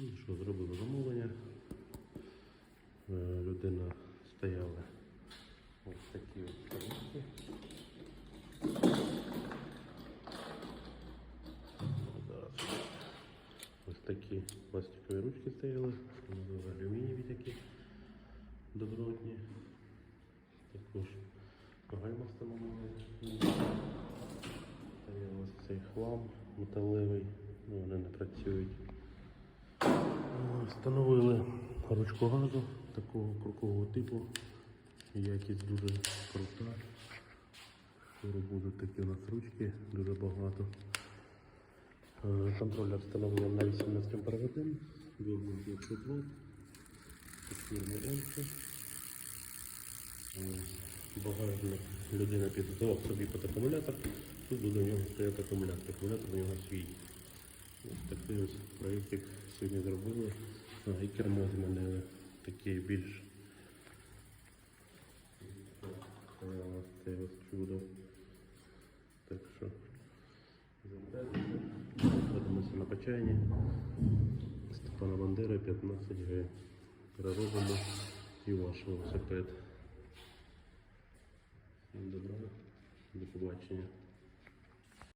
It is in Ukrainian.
Ну що, зробили замовлення. Е, Людина стояла ось такі ось тарілки. Ось такі пластикові ручки стояли, алюмінієві такі добротні. Також гальма встановили. Стояв ось цей хлам металевий, ну, вони не працюють. Встановили ручку газу такого кругового типу. Якість дуже крута. Скоро будуть такі у нас ручки, дуже багато. Е, Контролер встановлено на 18 проводин, вивод 200 Вт, фірми Енко. Багажник людина підготував собі під акумулятор. Тут буде у нього стояти акумулятор. Акумулятор у нього свій. Ось такий ось проєктик сьогодні зробили. І кермо змінили таке більш це ось чудо. Так що. Знаходимося на Почайні. Степана Бандери 15Г. Переробимо і ваш велосипед. Всім добра, до побачення.